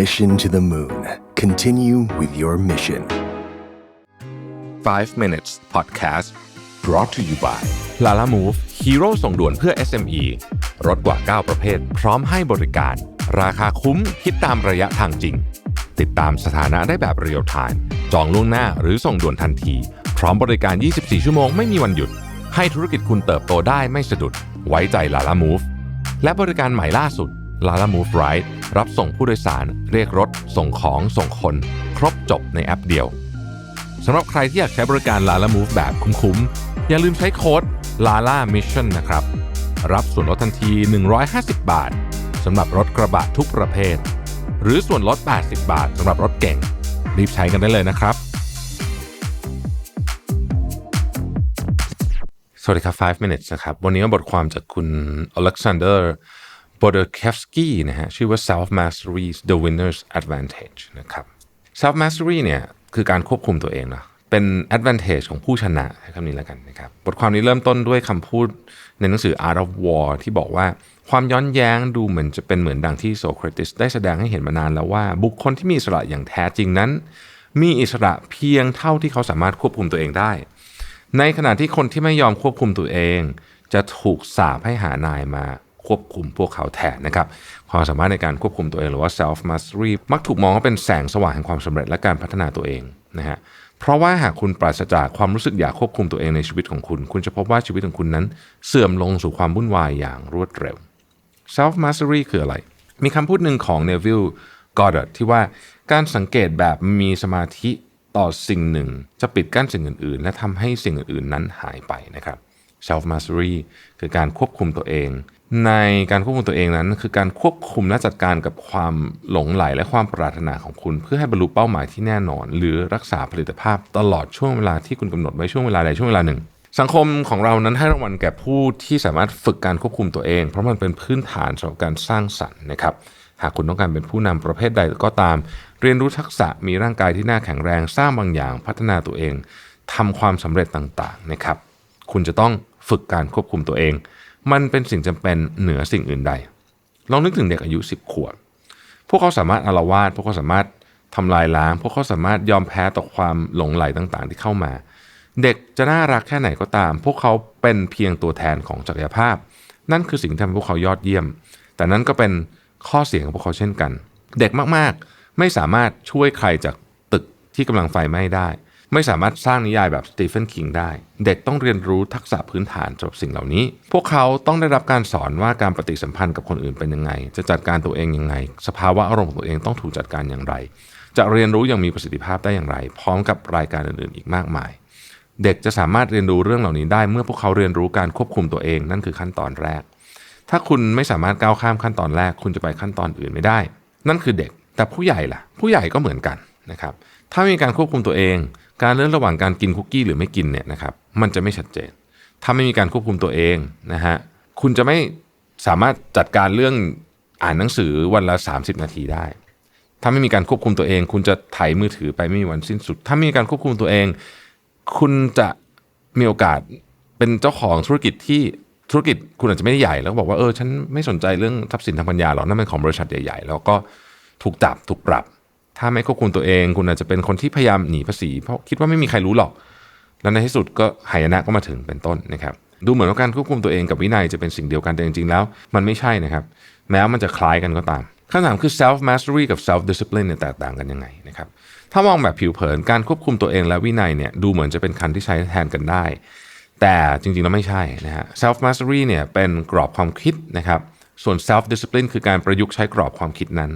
Mission to the Moon. Continue with your mission. 5 minutes podcast brought to you by Lala Move Hero ส่งด่วนเพื่อ SME รถกว่า 9 ประเภท พร้อมให้บริการ ราคาคุ้ม คิดตามระยะทางจริง ติดตามสถานะได้แบบเรียลไทม์ จองล่วงหน้าหรือส่งด่วนทันที พร้อมบริการ 24 ชั่วโมงไม่มีวันหยุด ให้ธุรกิจคุณเติบโตได้ไม่สะดุด ไว้ใจ Lala Move และบริการใหม่ล่าสุด Lala Move Ride รับส่งผู้โดยสาร เรียกรถ ส่งของส่งคน ครบจบในแอปเดียวสำหรับใครที่อยากใช้บริการ Lala Move แบบคุ้มๆ อย่าลืมใช้โค้ด Lala Mission นะครับ รับส่วนลดทันที 150 บาทสำหรับรถกระบะทุกประเภท หรือส่วนลด 80 บาทสำหรับรถเก่ง รีบใช้กันได้เลยนะครับ สวัสดีครับ 5 minutes นะครับ วันนี้บทความจากคุณ Alexander b o d o k e v s k y นะฮะชื่อว่า Self Mastery The Winner's Advantage นะครับ Self Mastery เนี่ยคือการควบคุมตัวเองเนาะเป็น advantage ของผู้ชนะใช้คำนี้แล้วกันนะครับบทความนี้เริ่มต้นด้วยคำพูดในหนังสือ Art of War ที่บอกว่าความย้อนแย้งดูเหมือนจะเป็นเหมือนดังที่โซเครติสได้แสดงให้เห็นมานานแล้วว่า บุคคลที่มีอิสระอย่างแท้จริงนั้น มีอิสระเพียงเท่าที่เขาสามารถควบคุมตัวเองได้ ในขณะที่คนที่ไม่ยอมควบคุมตัวเอง จะถูกสาปให้หานายมา ควบคุมพวกเขาแทนนะครับความสามารถในการควบคุมตัวเองหรือว่า self mastery มักถูกมองว่าเป็นแสงสว่างแห่งความสำเร็จและการพัฒนาตัวเองนะฮะเพราะว่าหากคุณปราศจากความรู้สึกอยากควบคุมตัวเองในชีวิตของคุณ คุณจะพบว่าชีวิตของคุณนั้น เสื่อมลงสู่ความวุ่นวายอย่างรวดเร็ว self mastery คืออะไร มีคำพูดหนึ่งของ Neville Goddard ที่ว่าการสังเกตแบบมีสมาธิต่อสิ่งหนึ่ง จะปิดกั้นสิ่งอื่น ๆ และทำให้สิ่งอื่น ๆ นั้นหายไปนะครับ self mastery คือการควบคุมตัวเอง ในการควบคุมตัวเองนั้น คือการควบคุมและจัดการกับความหลงไหลและความปรารถนาของคุณ เพื่อให้บรรลุเป้าหมายที่แน่นอน หรือรักษาผลิตภาพตลอดช่วงเวลาที่คุณกำหนดไว้ช่วงเวลาใดช่วงเวลาหนึ่ง สังคมของเรานั้นให้รางวัลแก่ผู้ที่สามารถฝึกการควบคุมตัวเอง เพราะมันเป็นพื้นฐานสำหรับการสร้างสรรค์นะครับหากคุณต้องการเป็นผู้นำประเภทใดก็ตาม เรียนรู้ทักษะมีร่างกายที่น่าแข็งแรงสร้างบางอย่างพัฒนาตัวเองทำความสำเร็จต่างๆนะครับคุณจะต้องฝึกการควบคุมตัวเอง มันเป็นสิ่งจำเป็นเหนือสิ่งอื่นใด ลองนึกถึงเด็กอายุ 10 ขวบ พวกเขาสามารถอารวาสพวกเขาสามารถทำลายล้าง พวกเขาสามารถยอมแพ้ต่อความหลงไหลต่างๆ ที่เข้ามา เด็กจะน่ารักแค่ไหนก็ตาม พวกเขาเป็นเพียงตัวแทนของศักยภาพ นั่นคือสิ่งที่ทำให้พวกเขายอดเยี่ยม แต่นั่นก็เป็นข้อเสียของพวกเขาเช่นกัน เด็กมากๆ ไม่สามารถช่วยใครจากตึกที่กำลังไฟไหม้ได้ ไม่สามารถสร้างนิยายแบบสตีเฟนคิงได้ เด็กต้องเรียนรู้ทักษะพื้นฐานสำหรับสิ่งเหล่านี้ พวกเขาต้องได้รับการสอนว่าการปฏิสัมพันธ์กับคนอื่นเป็นยังไง จะจัดการตัวเองยังไง สภาวะอารมณ์ของตัวเองต้องถูกจัดการอย่างไร จะเรียนรู้อย่างมีประสิทธิภาพได้อย่างไร พร้อมกับรายการอื่นๆ อีกมากมาย เด็กจะสามารถเรียนรู้เรื่องเหล่านี้ได้ เมื่อพวกเขาเรียนรู้การควบคุมตัวเองนั่นคือขั้นตอนแรก ถ้าคุณไม่สามารถก้าวข้ามขั้นตอนแรก คุณจะไปขั้นตอนอื่นไม่ได้ นั่นคือเด็กแต่ผู้ใหญ่ล่ะ ผู้ใหญ่ก็เหมือนกันนะครับถ้ามีการควบคุมตัวเอง การเลือกระหว่างการกินคุกกี้หรือไม่กินเนี่ยนะครับมันจะไม่ชัดเจน ถ้าไม่มีการควบคุมตัวเองนะฮะคุณจะไม่สามารถจัดการเรื่องอ่านหนังสือวันละ 30 นาทีได้ ถ้าไม่มีการควบคุมตัวเอง คุณจะไถมือถือไปไม่มีวันสิ้นสุด ถ้าไม่มีการควบคุมตัวเอง คุณจะมีโอกาสเป็นเจ้าของธุรกิจที่ธุรกิจคุณอาจจะไม่ได้ใหญ่แล้วบอกว่าเออฉันไม่สนใจเรื่องทรัพย์สินทางปัญญาหรอกนั่นเป็นของบริษัทใหญ่ ๆ แล้วก็ถูกจับถูกปรับ ถ้าไม่ควบคุมตัวเอง คุณอาจจะเป็นคนที่พยายามหนีภาษี เพราะคิดว่าไม่มีใครรู้หรอก แล้วในที่สุดก็หายนะก็มาถึงเป็นต้นนะครับ ดูเหมือนว่าการควบคุมตัวเองกับวินัยจะเป็นสิ่งเดียวกันแต่จริงๆแล้ว มันไม่ใช่นะครับ แม้มันจะคล้ายกันก็ตามคำถามคือ self mastery กับ self discipline เนี่ยแตกต่างกันยังไงนะครับถ้ามองแบบผิวเผินการควบคุมตัวเองและวินัยเนี่ยดูเหมือนจะเป็นคันที่ใช้แทนกันได้ แต่จริงๆแล้วไม่ใช่นะฮะ self mastery เนี่ยเป็นกรอบความคิดนะครับส่วน self discipline คือการประยุกต์ใช้กรอบความคิดนั้น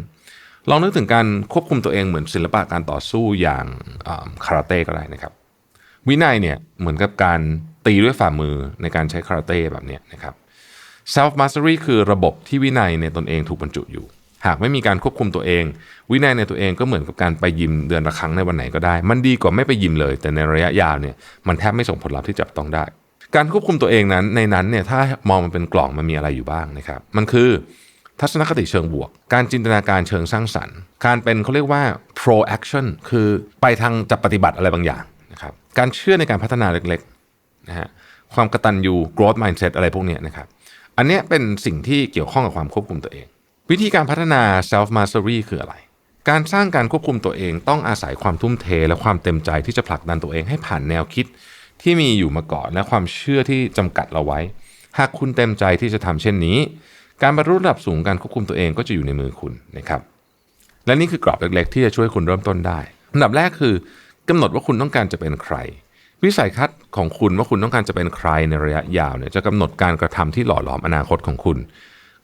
ลองนึกถึงการควบคุมตัวเองเหมือนศิลปะการต่อสู้อย่างคาราเต้ก็ได้นะครับ วินัยเนี่ยเหมือนกับการตีด้วยฝ่ามือในการใช้คาราเต้แบบนี้นะครับ self mastery คือระบบที่วินัยในตนเองถูกบรรจุอยู่ หากไม่มีการควบคุมตัวเอง วินัยในตัวเองก็เหมือนกับการไปยิมเดือนละครั้งในวันไหนก็ได้ มันดีกว่าไม่ไปยิมเลย แต่ในระยะยาวเนี่ยมันแทบไม่ส่งผลลัพธ์ที่จับต้องได้ การควบคุมตัวเองนั้นในนั้นเนี่ยถ้ามองมันเป็นกล่องมันมีอะไรอยู่บ้างนะครับ มันคือ ทัศนคติเชิงบวก การจินตนาการเชิงสร้างสรรค์ การเป็นเขาเรียกว่า pro action คือไปทางจะปฏิบัติอะไรบางอย่างนะครับ การเชื่อในการพัฒนาเล็กๆนะฮะ ความกระตันยู growth mindset อะไรพวกนี้นะครับ อันนี้เป็นสิ่งที่เกี่ยวข้องกับความควบคุมตัวเอง วิธีการพัฒนา self mastery คืออะไร การสร้างการควบคุมตัวเองต้องอาศัยความทุ่มเท และความเต็มใจที่จะผลักดันตัวเองให้ผ่านแนวคิดที่มีอยู่มาก่อนและความเชื่อที่จำกัดเราไว้ หากคุณเต็มใจที่จะทำเช่นนี้ การบรรลุระดับสูงการควบคุมตัวเองก็จะอยู่ในมือคุณนะครับและนี่คือกรอบเล็กๆ ที่จะช่วยคุณเริ่มต้นได้อันดับแรกคือกำหนดว่าคุณต้องการจะเป็นใคร วิสัยทัศน์ของคุณว่าคุณต้องการจะเป็นใครในระยะยาวเนี่ยจะกำหนดการกระทำที่หล่อหลอมอนาคตของคุณ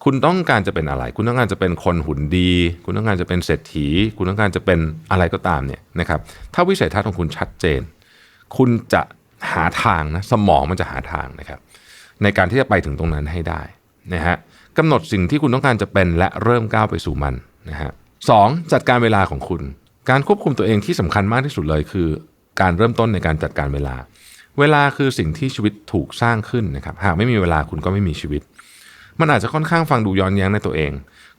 คุณต้องการจะเป็นอะไร คุณต้องการจะเป็นคนหุ่นดี คุณต้องการจะเป็นเศรษฐี คุณต้องการจะเป็นอะไรก็ตามเนี่ยนะครับถ้าวิสัยทัศน์ของคุณชัดเจน คุณจะหาทางนะสมองมันจะหาทางนะครับในการที่จะไปถึงตรงนั้นให้ได้นะฮะ กำหนดสิ่งที่คุณต้องการจะเป็นและเริ่มก้าวไปสู่มันนะฮะสองจัดการเวลาของคุณ การควบคุมตัวเองที่สำคัญมากที่สุดเลยคือ การเริ่มต้นในการจัดการเวลา เวลาคือสิ่งที่ชีวิตถูกสร้างขึ้นนะครับหากไม่มีเวลาคุณก็ไม่มีชีวิต มันอาจจะค่อนข้างฟังดูย้อนแย้งในตัวเอง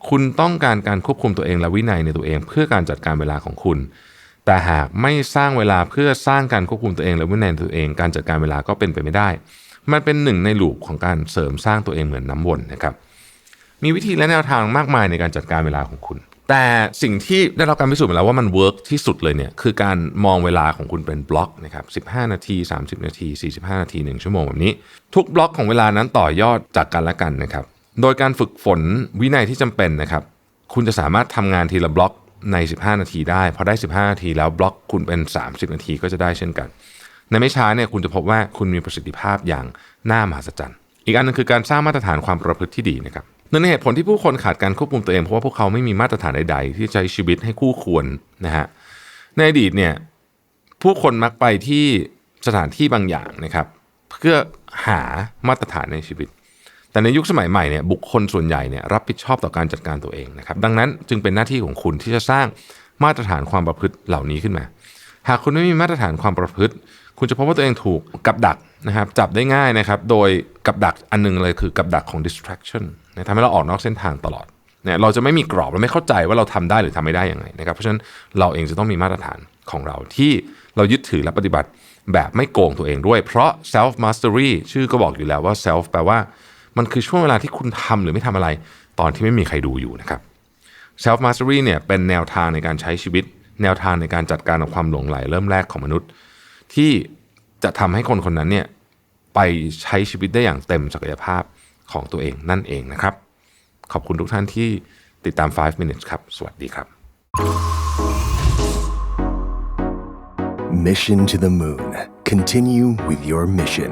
คุณต้องการการควบคุมตัวเองและวินัยในตัวเอง เพื่อการจัดการเวลาของคุณ แต่หากไม่สร้างเวลาเพื่อสร้างการควบคุมตัวเอง และวินัยในตัวเอง การจัดการเวลาก็เป็นไปไม่ได้ มันเป็นหนึ่งในลูปของการเสริมสร้างตัวเองเหมือนน้ำวนนะครับ มีวิธีและแนวทางมากมายในการจัดการเวลาของคุณ แต่สิ่งที่ได้รับการพิสูจน์มาแล้วว่ามันเวิร์กที่สุดเลยเนี่ยคือการมองเวลาของคุณเป็นบล็อกนะครับ15 นาที 30 นาที 45 นาที 1 ชั่วโมงแบบนี้ ทุกบล็อกของเวลานั้นต่อยอดจากกันและกันนะครับโดยการฝึกฝนวินัยที่จำเป็นนะครับคุณจะสามารถทำงานทีละบล็อกใน 15 นาทีได้พอได้ 15 นาทีแล้วบล็อกคุณเป็น 30 นาทีก็จะได้เช่นกัน ในไม่ช้าเนี่ยคุณจะพบว่าคุณมีประสิทธิภาพอย่างน่ามหัศจรรย์ อีกอันนึงคือการสร้างมาตรฐานความประพฤติที่ดีนะครับ หนึ่งในเหตุผลที่ผู้คนขาดการควบคุมตัวเองเพราะว่าพวกเขาไม่มีมาตรฐานใด ๆ ที่ใช้ชีวิตให้คู่ควรนะฮะในอดีตเนี่ยผู้คนมักไปที่สถานที่บางอย่างนะครับ เพื่อหามาตรฐานในชีวิต แต่ในยุคสมัยใหม่เนี่ยบุคคลส่วนใหญ่เนี่ยรับผิดชอบต่อการจัดการตัวเองนะครับ ดังนั้นจึงเป็นหน้าที่ของคุณที่จะสร้างมาตรฐานความประพฤติเหล่านี้ขึ้นมา หากคุณไม่มีมาตรฐานความประพฤติ คุณจะพบว่าตัวเองถูกกับดักนะครับ จับได้ง่ายนะครับ โดยกับดักอันหนึงเลยคือกับดักของ distraction น ทำให้เราออกนอกเส้นทางตลอดเนี่ยเราจะไม่มีกรอบเราไม่เข้าใจว่าเราทำได้หรือทำไม่ได้ยังไงนะครับเพราะฉะนั้นเราเองจะต้องมีมาตรฐานของเราที่เรายึดถือและปฏิบัติแบบไม่โกงตัวเองด้วย เพราะ self mastery ชื่อก็บอกอยู่แล้วว่า self แปลว่ามันคือช่วงเวลาที่คุณทำหรือไม่ทำอะไรตอนที่ไม่มีใครดูอยู่นะครับ self mastery เนี่ยเป็นแนวทางในการใช้ชีวิต แนวทางในการจัดการกับความหลงไหลเริ่มแรกของมนุษย์ ที่จะทำให้คนคนนั้นเนี่ยไปใช้ชีวิตได้อย่างเต็มศักยภาพ ของตัวเองนั่นเองนะครับ ขอบคุณทุกท่านที่ติดตาม 5 minutes ครับ สวัสดีครับ Mission to the moon. Continue with your mission.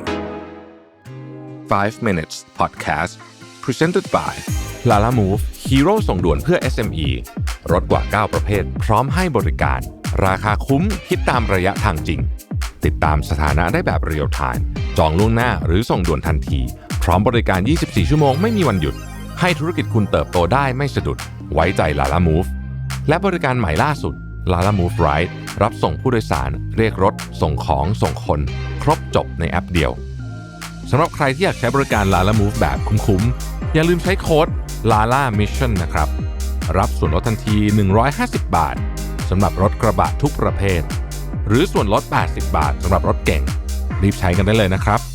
5 minutes podcast presented by Lala Move Hero ส่งด่วนเพื่อ SME รถกว่า 9 ประเภท พร้อมให้บริการ ราคาคุ้มคิดตามระยะทางจริง ติดตามสถานะได้แบบเรียลไทม์จองล่วงหน้าหรือส่งด่วนทันที พร้อมบริการ 24 ชั่วโมงไม่มีวันหยุด ให้ธุรกิจคุณเติบโตได้ไม่สะดุด ไว้ใจ Lala Move และบริการใหม่ล่าสุด Lala Move Ride รับส่งผู้โดยสาร เรียกรถ ส่งของส่งคน ครบจบในแอปเดียวสำหรับใครที่อยากใช้บริการ Lala Move แบบคุ้มๆ อย่าลืมใช้โค้ด Lala Mission นะครับ รับส่วนลดทันที 150 บาทสำหรับรถกระบะทุกประเภท หรือส่วนลด 80 บาทสำหรับรถเก่ง รีบใช้กันได้เลยนะครับ